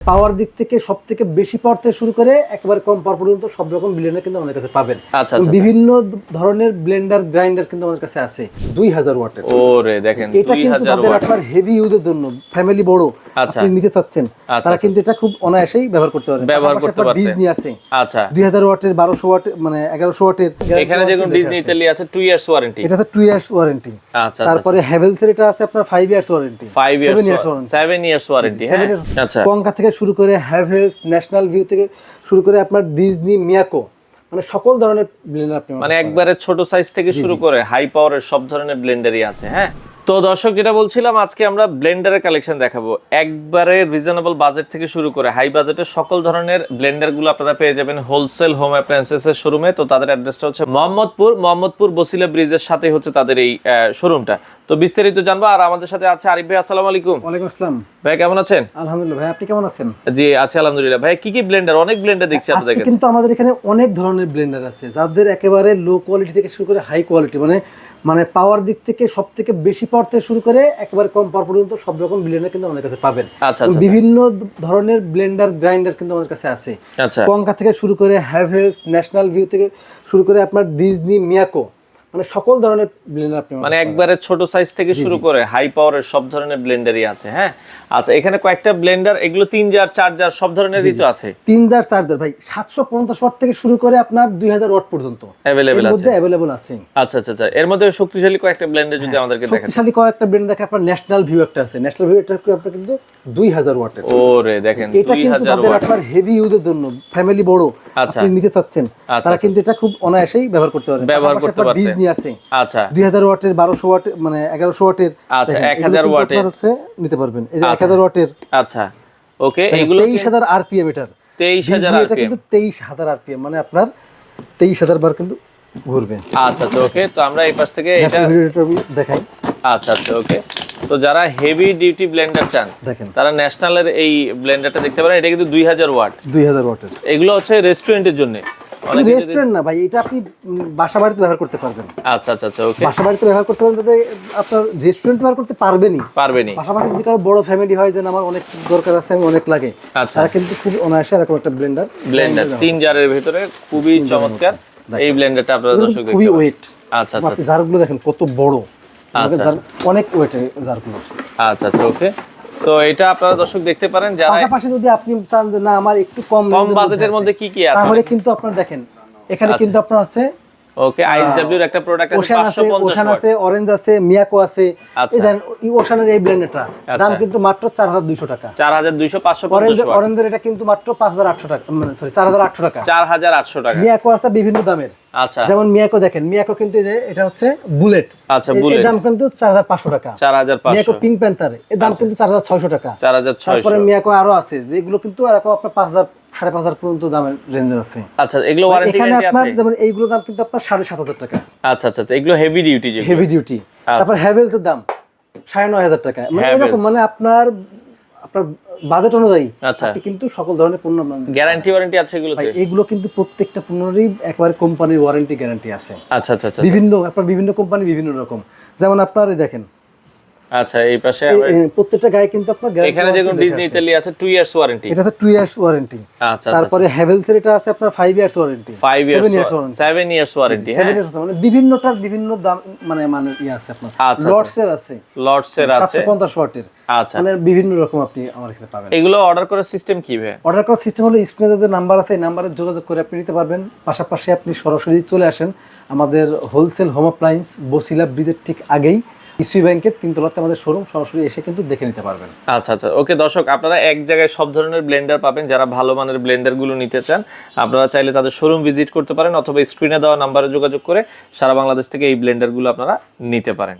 পাওয়ার দিক থেকে সব থেকে বেশি পাওয়ার থেকে শুরু করে একেবারে কম পাওয়ার পর্যন্ত সব রকম ব্লেন্ডার কিন্তু আমাদের কাছে পাবেন। আচ্ছা এবং আচ্ছা। বিভিন্ন ধরনের ব্লেন্ডার গ্রাইন্ডার কিন্তু আমাদের কাছে আছে দুই হাজার ওয়াটের। ওরে দেখেন এটা কিন্তু তাদের আপনার হেভি ইউজের জন্য ফ্যামিলি বড় আচ্ছা। আপনি নিতে চাচ্ছেন আচ্ছা, তারা আচ্ছা। কিন্তু এটা খুব অনায়াসেই ব্যবহার করতে পারেন। ব্যবহার করতে পারতেন। ডিজনি আছে। আচ্ছা। দুই হাজার ওয়াটের বারোশো ওয়াট মানে এগারোশো ওয়াটের এখানে যেমন ডিজনি ইতালি আছে। টু ইয়ার্স ওয়ারেন্টি এটা হচ্ছে টু ইয়ার্স ওয়ারেন্টি আচ্ছা তারপরে হ্যাভেলসের এটা আছে আপনার five years warranty five seven years warranty seven years warranty হ্যাঁ? আচ্ছা। কঙ্কা থেকে শুরু করে হ্যাভেলস ন্যাশনাল ভিউ থেকে শুরু করে আপনার ডিজনি মিয়াকো মানে সকল ধরনের ব্লেন্ডার আপনি মানে একবারে ছোট সাইজ থেকে শুরু করে হাই পাওয়ারের সব ধরনের ব্লেন্ডারই আছে হ্যাঁ? তো দর্শক যেটা বলছিলাম আজকে আমরা ব্লেন্ডারের কালেকশন দেখাবো। একবারে রিজনেবল বাজেট থেকে শুরু করে হাই বাজেটের সকল ধরনের ব্লেন্ডারগুলো আপনারা পেয়ে যাবেন হোলসেল হোম অ্যাপ্লায়েন্সেস এর শোরুমে তো তাদের অ্যাড্রেসটা হচ্ছে মোহাম্মদপুর মোহাম্মদপুর বসিলা ব্রিজের সাথে হচ্ছে তাদের এই শোরুমটা তো বিস্তারিত জানব আর আমাদের সাথে আছে আরিফ ভাই আসসালামু আলাইকুম। ওয়ালাইকুম আসসালাম। ভাই কেমন আছেন? আলহামদুলিল্লাহ ভাই আপনি কেমন আছেন? জি আছি আলহামদুলিল্লাহ। ভাই কি কি ব্লেন্ডার অনেক ব্লেন্ডার দেখছি আপনাদের কাছে কিন্তু আমাদের এখানে অনেক ধরনের ব্লেন্ডার আছে যাদের একেবারে লো কোয়ালিটি থেকে শুরু করে হাই কোয়ালিটি মানে মানে পাওয়ার দিক থেকে সব থেকে বেশি পাওয়ার থেকে শুরু করে একেবারে কম পাওয়ার পর্যন্ত সব রকম ব্লেন্ডার কিন্তু আমাদের কাছে পাবেন। আচ্ছা এবং আচ্ছা। বিভিন্ন ধরনের ব্লেন্ডার গ্রাইন্ডার কিন্তু আমাদের কাছে আছে। আচ্ছা। কঙ্কা থেকে শুরু করে হ্যাভেলস ন্যাশনাল ভিউ থেকে শুরু করে আপনার ডিজনি মিয়াকো মানে সকল ধরনের ব্লেন্ডার আপনি মানে একবারে ছোট সাইজ থেকে শুরু করে হাই পাওয়ারের সব ধরনের ব্লেন্ডারই আছে হ্যাঁ? আচ্ছা এখানে কয়েকটা ব্লেন্ডার এগুলো তিন জার চার জার সব ধরনেরই তো আছে? তিন জার চার্জার ভাই সাতশো পঞ্চাশ ওয়াট থেকে শুরু করে আপনার দুই হাজার ওয়াট পর্যন্ত। অ্যাভেলেবেল আছে। মধ্যে অ্যাভেলেবল আছে। আচ্ছা আচ্ছা আচ্ছা। এর মধ্যে শক্তিশালী কয়েকটা ব্লেন্ডার যদি আমাদেরকে দেখেন শক্তিশালী কয়েকটা ব্র্যান্ড দেখে আপনার ন্যাশনাল ভিউ একটা আছে। ন্যাশনাল ভিউ এটা আপনার কিন্তু দুই হাজার ওয়াটের ওরে দেখেন এটা কিন্তু তাদের আপনার হেভি ইউজের জন্য ফ্যামিলি বড় আচ্ছা। আপনি নিতে চাচ্ছেন আচ্ছা, তারা কিন্তু এটা খুব অনায়াসেই ব্যবহার করতে পারেন। ব্যবহার করতে আপনার পারতেন। আছে। আচ্ছা। দুই হাজার ওয়াটের বারোশো ওয়াট মানে এগারোশো ওয়াটের। আচ্ছা, দেখেন, 1000 ওয়াটের। আপনার হচ্ছে নিতে পারবেন। এই যে এক হাজার ওয়াটের। আচ্ছা। ওকে এগুলো তেইশ হাজার আরপিএম এটার। তেইশ হাজার ডিজনি এটা কিন্তু তেইশ হাজার আরপিএম মানে আপনার তেইশ হাজার বার কিন্তু ঘুরবে। আচ্ছা আচ্ছা ওকে তো আমরা এই পাশ থেকে এটা দেখাই। আচ্ছা আচ্ছা ওকে। তো যারা হেভি ডিউটি ব্লেন্ডার চান দেখেন। তারা ন্যাশনালের এই ব্লেন্ডারটা দেখতে পারেন এটা কিন্তু দুই হাজার ওয়াট। দুই হাজার ওয়াটের। এগুলো হচ্ছে রেস্টুরেন্টের জন্য। রেস্টুরেন্ট না ভাই এটা আপনি বাসা বাড়িতে ব্যবহার করতে পারবেন। আচ্ছা আচ্ছা আচ্ছা ওকে বাসা বাড়িতে ব্যবহার করতে পারবেন তাতে আপনার রেস্টুরেন্ট ব্যবহার করতে পারবেনই। পারবেনি পাশাপাশি যদি কারও বড় ফ্যামিলি হয় যে আমার অনেক দরকার আছে আমি অনেক লাগে আচ্ছা। তারা কিন্তু খুব অনায়াসে এরকম একটা ব্লেন্ডার ব্লেন্ডার তিন জারের ভিতরে খুবই চমৎকার। এই ব্লেন্ডারটা আপনারা দর্শক খুবই ওয়েট আচ্ছা আচ্ছা জারগুলো দেখেন কত বড়। আচ্ছা। অনেক ওয়েটের জারগুলো। আচ্ছা আচ্ছা ওকে তো এটা আপনারা দর্শক দেখতে পারেন যারা পাশাপাশি যদি আপনি চান যে না আমার একটু কম কম বাজেটের মধ্যে কি কি আছে? তাহলে কিন্তু আপনার দেখেন এখানে কিন্তু আপনার আছে ওকে আইএসডব্লিউ এর একটা প্রোডাক্ট আছে 550 ওশান আছে অরেঞ্জ আছে মিয়াকো আছে। আচ্ছা। এই ওশানের এই ব্লেন্ডারটা দাম কিন্তু মাত্র চার হাজার দুইশো টাকা। 4200 550 অরেঞ্জ অরেঞ্জের এটা কিন্তু মাত্র পাঁচ হাজার আটশো টাকা মানে সরি চার হাজার আটশো টাকা। 4800 টাকা। মিয়াকো আছে বিভিন্ন দামের। আচ্ছা। যেমন মিয়াকো দেখেন মিয়াকো কিন্তু এটা হচ্ছে বুলেট আচ্ছা এর বুলেট দাম কিন্তু চার হাজার পাঁচশো টাকা। 4500 মিয়াকো পিঙ্ক প্যান্থার এর দাম কিন্তু চার হাজার ছয়শো টাকা। 4600 তারপরে মিয়াকো আরও আছে যেগুলো কিন্তু এরকম আপনার পাঁচ হাজার সাড়ে পাঁচ হাজার পর্যন্ত দামের রেঞ্জের আছে। আচ্ছা এগুলো ওয়ারেন্টি এখানে আপনার যেমন এইগুলো দাম কিন্তু আপনার সাড়ে সাত হাজার টাকা। আচ্ছা আচ্ছা আচ্ছা এগুলো হেভি ডিউটি হেভি ডিউটি তারপর হ্যাভেলসের দাম সাড়ে নয় হাজার টাকা। মানে এরকম মানে আপনার আপনার বাজেট অনুযায়ী আচ্ছা। কিন্তু সকল ধরনের পণ্য গ্যারান্টি ওয়ারেন্টি আছে এগুলোতে? ভাই, এগুলো কিন্তু প্রত্যেকটা পণ্যেরই একেবারে কোম্পানির ওয়ারেন্টি গ্যারান্টি আছে। আচ্ছা আচ্ছা আচ্ছা বিভিন্ন আপনার বিভিন্ন কোম্পানি বিভিন্ন রকম। যেমন আপনার দেখেন আচ্ছা এই পাশে প্রত্যেকটা গায়ে কিন্তু আপনার এখানে ডিজনি। ইতালি আছে। 2 ইয়ার্স ওয়ারেন্টি এটা হচ্ছে টু ইয়ার্স ওয়ারেন্টি আচ্ছা তারপরে এটা আছে আপনার five years warranty 5 seven years years warranty 7 years warranty seven years মানে বিভিন্নটার বিভিন্ন দাম মানে মানে ইয়ে আছে আপনার। আচ্ছা, এর আছে। লর্ডস এর আছে। সাতশো পঞ্চাশ ওয়াটের। আচ্ছা। মানে বিভিন্ন রকম আপনি আমার এখানে পাবেন। এগুলো অর্ডার করার সিস্টেম কি ভাই? অর্ডার করার সিস্টেম হলো স্ক্রিনে যে নাম্বার আছে এই নাম্বারে যোগাযোগ করে আপনি নিতে পারবেন। পাশাপাশি আপনি সরাসরি চলে আসেন আমাদের হোলসেল হোম অ্যাপ্লায়েন্স বসিলা ব্রিজের ঠিক আগেই। ইসুই ব্যাংকের তিনতলাতে আমাদের শোরুম সরাসরি এসে কিন্তু দেখে নিতে পারবেন। আচ্ছা আচ্ছা। ওকে, দর্শক, আপনারা এক জায়গায় সব ধরনের ব্লেন্ডার পাবেন, যারা ভালো মানের ব্লেন্ডারগুলো নিতে চান। আপনারা চাইলে তাদের শোরুম ভিজিট করতে পারেন, অথবা স্ক্রিনে দেওয়া নাম্বারে যোগাযোগ করে সারা বাংলাদেশ থেকে এই ব্লেন্ডারগুলো আপনারা নিতে পারেন।